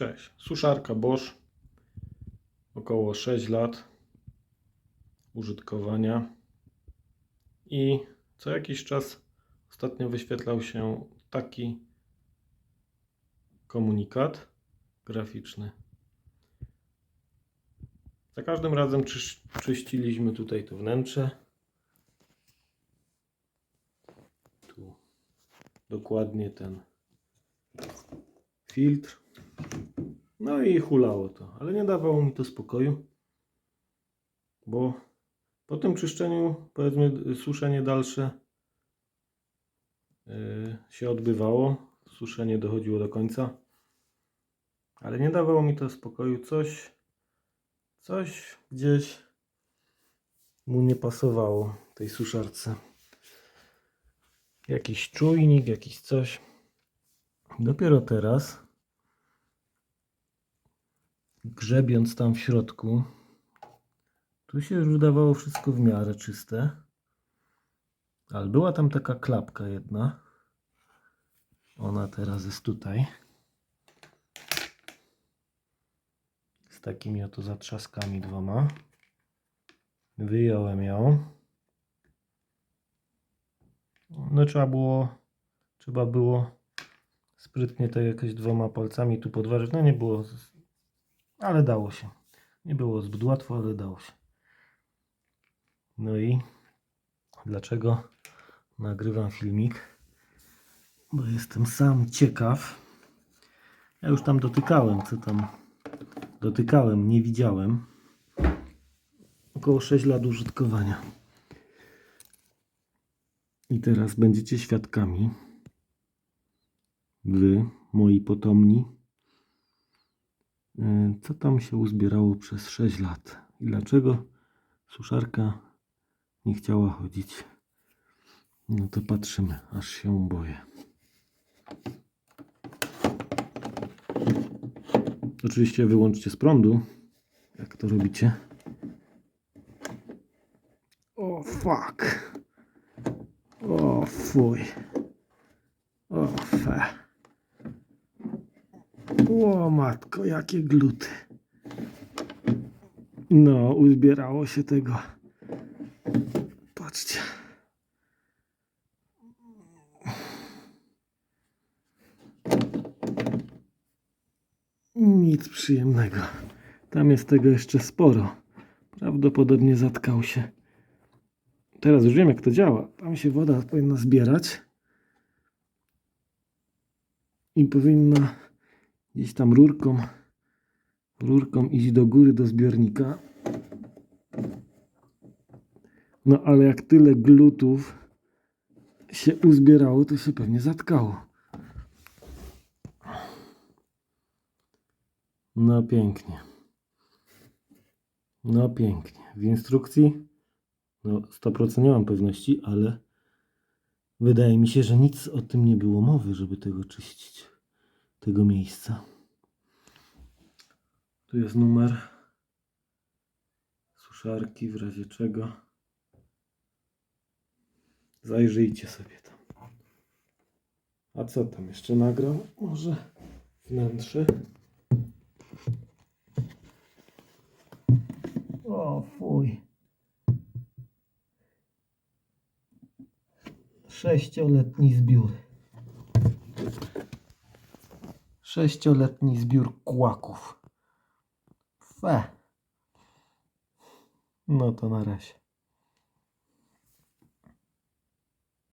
Cześć. Suszarka Bosch. Około 6 lat użytkowania. I co jakiś czas ostatnio wyświetlał się taki komunikat graficzny. Za każdym razem czysz, czyściliśmy tutaj to wnętrze. Tu dokładnie ten filtr. No i hulało to, ale nie dawało mi to spokoju, bo po tym czyszczeniu, powiedzmy, suszenie dalsze yy, się odbywało. Suszenie dochodziło do końca, ale nie dawało mi to spokoju. Coś, coś gdzieś mu nie pasowało tej suszarce. Jakiś czujnik, jakiś coś. Dopiero teraz grzebiąc tam w środku, tu się już wydawało wszystko w miarę czyste. Ale była tam taka klapka jedna. Ona teraz jest tutaj. Z takimi oto zatrzaskami dwoma. Wyjąłem ją. No trzeba było, trzeba było sprytnie to jakoś dwoma palcami tu podważyć. No nie było ale dało się. Nie było zbyt łatwo, ale dało się. No i dlaczego nagrywam filmik? Bo jestem sam ciekaw. Ja już tam dotykałem, co tam dotykałem, nie widziałem. Około 6 lat użytkowania. I teraz będziecie świadkami. Wy, moi potomni, co tam się uzbierało przez 6 lat i dlaczego suszarka nie chciała chodzić. No to patrzymy, aż się boję. Oczywiście wyłączcie z prądu, jak to robicie. O fuck. O fuj. O fe. O matko, jakie gluty. No, uzbierało się tego. Patrzcie. Nic przyjemnego. Tam jest tego jeszcze sporo. Prawdopodobnie zatkał się. Teraz już wiem jak to działa. Tam się woda powinna zbierać. I powinna gdzieś tam rurką, rurką iść do góry do zbiornika. No ale jak tyle glutów się uzbierało, to się pewnie zatkało. No pięknie. No pięknie. W instrukcji no 100% nie mam pewności, ale wydaje mi się, że nic o tym nie było mowy, żeby tego czyścić tego miejsca. Tu jest numer suszarki, w razie czego. Zajrzyjcie sobie tam. A co tam jeszcze nagrał? Może wnętrze? O fuj. Sześcioletni zbiór. Sześcioletni zbiór kłaków. Fe. No to na razie.